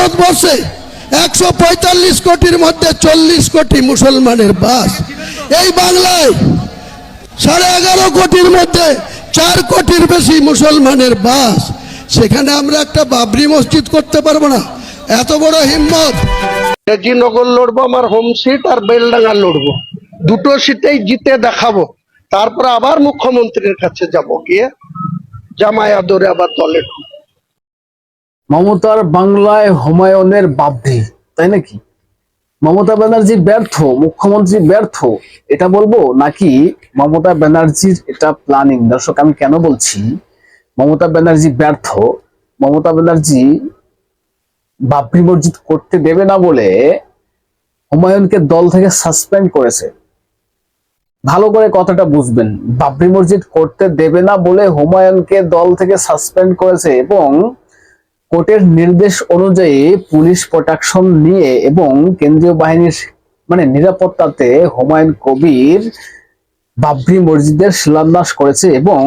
ভারতবর্ষে একশো পঁয়তাল্লিশ কোটির মধ্যে চল্লিশ কোটি মুসলমানের বাস। এই বাংলায় সাড়ে এগারো কোটির মধ্যে চার কোটির বেশি মুসলমানের বাস। সেখানে আমরা একটা বাবরি মসজিদ করতে পারব না। এত বড় হিম্মত। রেজিনগর লড়বো, আমার হোম সিট আর বেলডাঙ্গা লড়বো। দুটো সিটেই জিতে দেখাবো। তারপর আবার মুখ্যমন্ত্রীর কাছে যাব গিয়ে। জামায়া দরে আবার দলে ঢুকবো। মমতার বাংলায় হুমায়ুনের বাবরি তাই নাকি? মমতা ব্যানার্জি ব্যর্থ, মুখ্যমন্ত্রী ব্যর্থ, এটা বলব নাকি মমতা ব্যানার্জির এটা প্ল্যানিং দর্শক, আমি কেন বলছি? মমতা ব্যানার্জি ব্যর্থ, মমতা ব্যানার্জি বাবরি মসজিদ করতে দেবে না বলে হুমায়ুনকে দল থেকে সাসপেন্ড করেছে। ভালো করে কথাটা বুঝবেন বাবরি মসজিদ করতে দেবে না বলে হুমায়ুনকে দল থেকে সাসপেন্ড করেছে এবং কোর্টের নির্দেশ অনুযায়ী পুলিশ প্রোটেকশন নিয়ে এবং কেন্দ্রীয় বাহিনীর মানে নিরাপত্তাতে হুমায়ুন কবির বাবরি মসজিদের শিলান্যাস করেছে এবং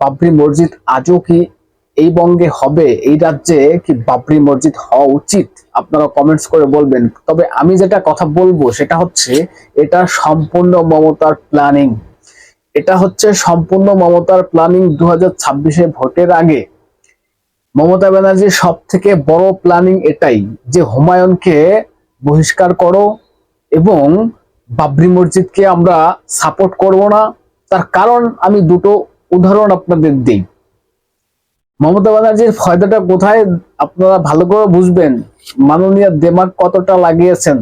বাবরি মসজিদ আজও কি এই বঙ্গে হবে? এই রাজ্যে কি বাবরি মসজিদ হওয়া উচিত? আপনারা কমেন্টস করে বলবেন। তবে আমি যেটা কথা বলব সেটা হচ্ছে, এটা সম্পূর্ণ মমতার প্ল্যানিং এটা হচ্ছে সম্পূর্ণ মমতার প্ল্যানিং দু হাজার ভোটের আগে। মমতা ব্যানার্জির সব থেকে বড় প্ল্যানিং এটাই যে হুমায়ুনকে বহিষ্কার করো এবং বাবরি মসজিদকে আমরা সাপোর্ট করব না। তার কারণ আমি দুটো উদাহরণ আপনাদের দিই। মমতা ব্যানার্জির ফায়দাটা কোথায়? আপনারা ভালো করে বুঝবেন। মাননীয় দেমাগ কতটা লাগিয়েছেন?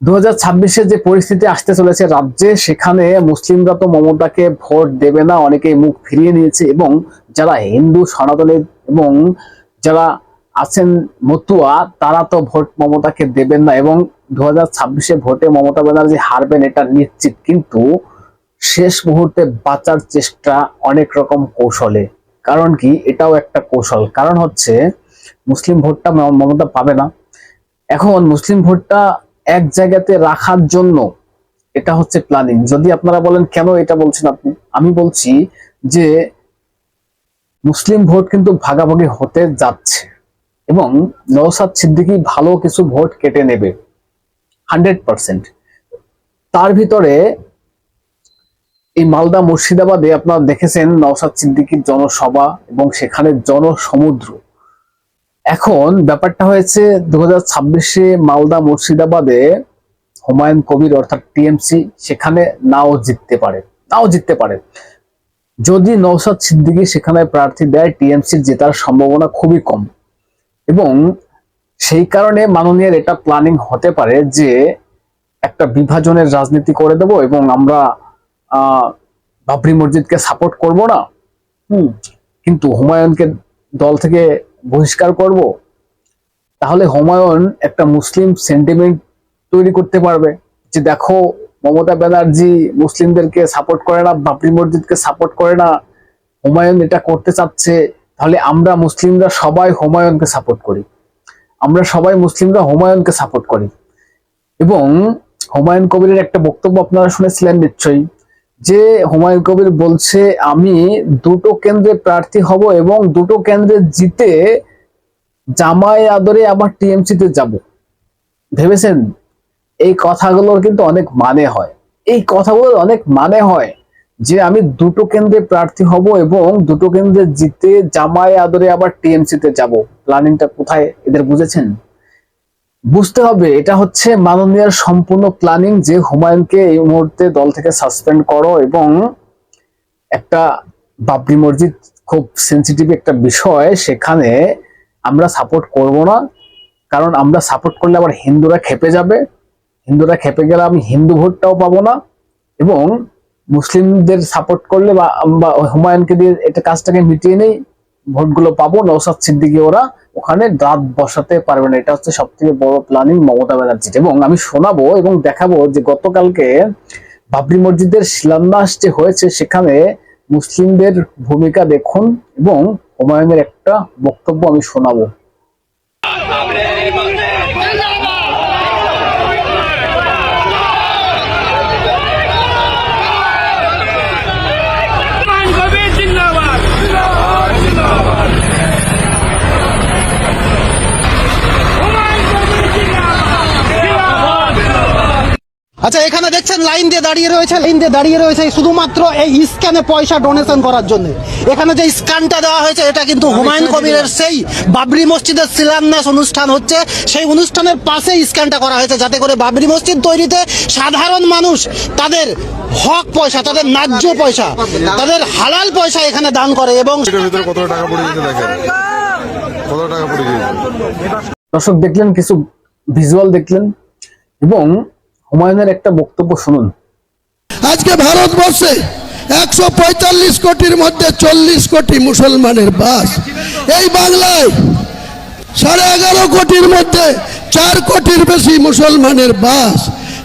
দু হাজার যে পরিস্থিতি আসতে চলেছে রাজ্যে, সেখানে মুসলিমরা তো মমতাকে ভোট দেবে না অনেকে মুখ ফিরিয়ে নিয়েছে এবং যারা হিন্দু, সনাতনী এবং যারা আছেন মতুয়া, তারা তো ভোট মমতাকে দেবেন না এবং দু হাজার ভোটে মমতা ব্যানার্জি হারবেন এটা নিশ্চিত। কিন্তু শেষ মুহূর্তে বাঁচার চেষ্টা অনেক রকম কৌশলে। কারণ কি? এটাও একটা কৌশল। কারণ হচ্ছে, মুসলিম ভোটটা মমতা পাবে না। এখন মুসলিম ভোটটা এক জায়গাতে রাখার জন্য এটা হচ্ছে প্ল্যানিং যদি আপনারা বলেন, কেন এটা বলছেন আপনি? আমি বলছি যে মুসলিম ভোট কিন্তু ভাগাভাগি হতে যাচ্ছে এবং নওসাদ সিদ্দিকী ভালো কিছু ভোট কেটে নেবে। Hundred percent. তার ভিতরে এই মালদা মুর্শিদাবাদে আপনারা দেখেছেন নওসাদ সিদ্দিকীর জনসভা এবং সেখানে জনসমুদ্র। এখন ব্যাপারটা হয়েছে দু হাজার ছাব্বিশে মালদা মুর্শিদাবাদে হুমায়ুন কবির অর্থাৎ টিএমসি সেখানে নাও জিততে পারে, নাও জিততে পারে। যদি নৌসাদ সিদ্দিকী সেখানে প্রার্থী দেয়, টিএমসির জেতার সম্ভাবনা খুবই কম। এবং সেই কারণে মাননীয় এটা প্ল্যানিং হতে পারে যে একটা বিভাজনের রাজনীতি করে দেব এবং আমরা বাবরি মসজিদকে সাপোর্ট করব না। হুম, কিন্তু হুমায়ুনকে দল থেকে বহিষ্কার করব, তাহলে হুমায়ুন একটা মুসলিম সেন্টিমেন্ট তৈরি করতে পারবে। যে দেখো, মমতা ব্যানার্জি মুসলিমদেরকে সাপোর্ট করে না বাবরি মসজিদকে সাপোর্ট করে না, হুমায়ুন এটা করতে চাচ্ছে, তাহলে আমরা মুসলিমরা সবাই হুমায়ুনকে সাপোর্ট করি। আমরা সবাই মুসলিমরা হুমায়ুনকে সাপোর্ট করি। এবং হুমায়ুন কবিরের একটা বক্তব্য আপনারা শুনেছিলেন নিশ্চয়ই যে হুমায়ুন কবির বলছে, আমি দুটো কেন্দ্রে প্রার্থী হব এবং দুটো কেন্দ্রে জিতে জামাই আদরে আবার টিএমসি তে যাব। ভেবেছেন? এই কথাগুলোর কিন্তু অনেক মানে হয়। এই কথাগুলোর অনেক মানে হয় যে, আমি দুটো কেন্দ্রে প্রার্থী হব এবং দুটো কেন্দ্রে জিতে জামাই আদরে আবার টিএমসি তে যাব। প্ল্যানিংটা কোথায়? এদের বুঝেছেন? বুঝতে হবে, এটা হচ্ছে মাননীয় সম্পূর্ণ প্ল্যানিং যে হুমায়ুনকে এই মুহূর্তে দল থেকে সাসপেন্ড করো এবং একটা বাবরি মসজিদ খুব সেন্সিটিভ একটা বিষয়, সেখানে আমরা সাপোর্ট করব না। কারণ আমরা সাপোর্ট করলে আবার হিন্দুরা খেপে যাবে। হিন্দুরা খেপে গেলে আমি হিন্দু ভোটটাও পাবো না। এবং মুসলিমদের সাপোর্ট করলে বা হুমায়ুনকে দিয়ে এটা কাজটাকে মিটিয়ে নেই। ভোটগুলো পাবো নৌসাদ সিদ্দিকি ওরা ওখানে দাঁত বসাতে পারবে না। এটা হচ্ছে সব থেকে বড় প্ল্যানিং মমতা ব্যানার্জির এবং আমি শোনাবো এবং দেখাবো যে গতকালকে বাবরি মসজিদের শিলান্যাস যে হয়েছে, সেখানে মুসলিমদের ভূমিকা দেখুন এবং হুমায়ুনের একটা বক্তব্য আমি শোনাবো হুমায়ুন কবির জিন্দাবাদ আচ্ছা এখানে দেখছেন লাইন দিয়ে দাঁড়িয়ে রয়েছে লাইন দিয়ে দাঁড়িয়ে রয়েছে শুধুমাত্র এই স্ক্যানে পয়সা ডোনেশন করার জন্য। এখানে যে স্ক্যানটা দেওয়া হয়েছে এটা কিন্তু হুমায়ুন কবিরের সেই বাবরি মসজিদের শিলান্যাস অনুষ্ঠান হচ্ছে। সেই অনুষ্ঠানের পাশে স্ক্যানটা করা হয়েছে যাতে করে বাবরি মসজিদ তৈরিতে সাধারণ মানুষ তাদের হক পয়সা তাদের ন্যায্য পয়সা তাদের হালাল পয়সা এখানে দান করে এবং কত টাকা পড়ে কত টাকা পড়ে দর্শক দেখলেন কিছু ভিজুয়াল দেখলেন এবং হুমায়ুনের একটা বক্তব্য শুনুন। আজকে ভারতবর্ষে একশো পঁয়তাল্লিশ কোটির মধ্যে চল্লিশ কোটি মুসলমানের বাস। এই বাংলায় সাড়ে এগারো কোটির মধ্যে চার কোটির বেশি মুসলমানের বাস।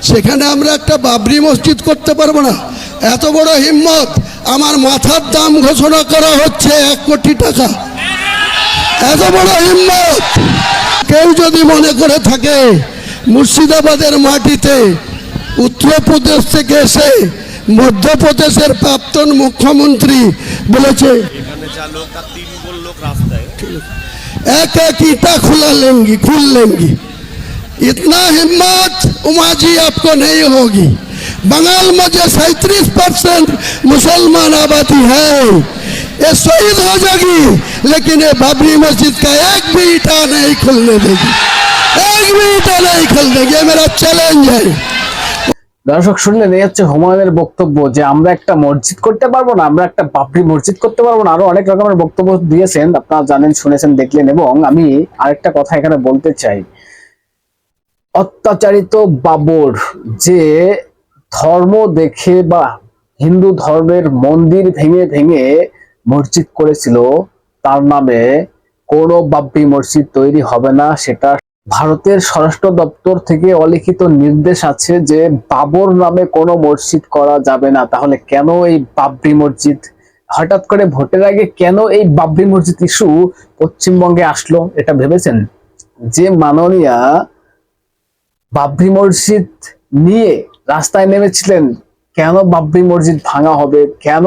সেখানে আমরা একটা বাবরি মসজিদ করতে পারব না। এত বড় হিম্মত, আমার মাথার দাম ঘোষণা করা হচ্ছে এক কোটি টাকা। এত বড় হিম্মত, কেউ যদি মনে করে থাকে মুর্শিদাবাদের মাটিতে উত্তরপ্রদেশ থেকে এসে মধ্যপ্রদেশের প্রাক্তন মুখ্যমন্ত্রী বলেছে एक एक ईटा खुला लेंगी खुल लेंगी इतना हिम्मत उमा जी आपको नहीं होगी बंगाल में जो सैतीस परसेंट मुसलमान आबादी है ये शहीद हो जाएगी लेकिन ये बाबरी मस्जिद का एक भी ईटा नहीं खुलने देगी एक भी ईटा नहीं खुल देगी ये मेरा चैलेंज है দর্শক শুনলেন এই হচ্ছে হুমায়ুনের বক্তব্য যে আমরা একটা মসজিদ করতে পারবো না আমরা একটা বাবরি মসজিদ করতে পারবো না আরো অনেক রকমের বক্তব্য দিয়েছেন আপনারা জানেন শুনেছেন দেখলেন এবং আমি আরেকটা কথা এখানে বলতে চাই অত্যাচারিত বাবর যে ধর্ম দেখে বা হিন্দু ধর্মের মন্দির ভেঙে ভেঙে মসজিদ করেছিল তার নামে কোনো বাব্বি মসজিদ তৈরি হবে না সেটা ভারতের স্বরাষ্ট্র দপ্তর থেকে অলিখিত নির্দেশ আছে যে বাবর নামে কোনো মসজিদ করা যাবে না। তাহলে কেন এই বাবরি মসজিদ? হঠাৎ করে ভোটের আগে কেন এই বাবরি মসজিদ ইস্যু পশ্চিমবঙ্গে আসলো এটা ভেবেছেন? যে মাননীয়া বাবরি মসজিদ নিয়ে রাস্তায় নেমেছিলেন, কেন বাবরি মসজিদ ভাঙা হবে? কেন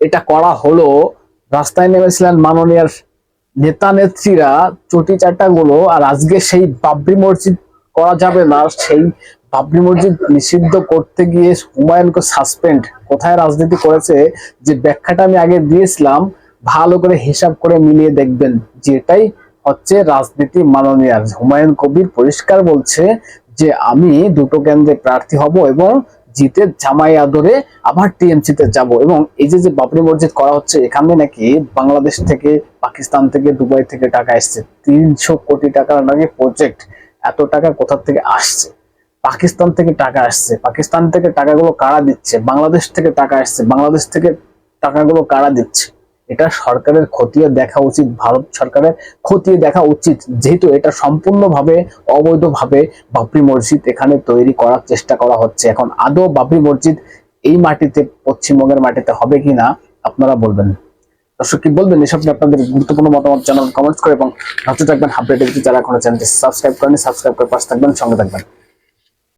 এটা করা হলো? রাস্তায় নেমেছিলেন মাননীয়ার নেতা নেত্রীরা চটি চাটা গুলো, আর আজকে সেই বাবরি মসজিদ করা যাবে না সেই বাবরি মসজিদ নিষিদ্ধ করতে গিয়ে হুমায়ুনকে সাসপেন্ড কোথায় রাজনীতি করেছে? যে ব্যাখ্যাটা আমি আগে দিয়েছিলাম, ভালো করে হিসাব করে মিলিয়ে দেখবেন। যেটাই হচ্ছে রাজনীতি মাননীয়। হুমায়ুন কবির পরিষ্কার বলছে যে, আমি দুটো কেন্দ্রে প্রার্থী হব এবং জিতে জামাই আদরে আবার টিএমসি তে যাব। এবং এই যে যে বাবরি মসজিদ করা হচ্ছে, এখানে নাকি বাংলাদেশ থেকে, পাকিস্তান থেকে, দুবাই থেকে টাকা এসছে। তিনশো কোটি টাকার নাকি প্রজেক্ট এত টাকা কোথা থেকে আসছে? পাকিস্তান থেকে টাকা আসছে। পাকিস্তান থেকে টাকাগুলো কারা দিচ্ছে? বাংলাদেশ থেকে টাকা আসছে। বাংলাদেশ থেকে টাকাগুলো কারা দিচ্ছে? এটা সরকারের খতিয়ে দেখা উচিত, ভারত সরকারের খতিয়ে দেখা উচিত। যেহেতু এটা সম্পূর্ণভাবে, অবৈধভাবে বাবরি মসজিদ এখানে তৈরি করার চেষ্টা করা হচ্ছে। এখন আদৌ বাবরি মসজিদ এই মাটিতে, পশ্চিমবঙ্গের মাটিতে হবে কিনা, আপনারা বলবেন। দর্শক, কি বলবেন? এসব নিয়ে আপনাদের গুরুত্বপূর্ণ মতামত জানান কমেন্টস করে এবং নজর রাখবেন। আপডেট যারা এখনও চ্যানেলটি সাবস্ক্রাইব করেন সাবস্ক্রাইব করে পাশে থাকবেন, সঙ্গে থাকবেন।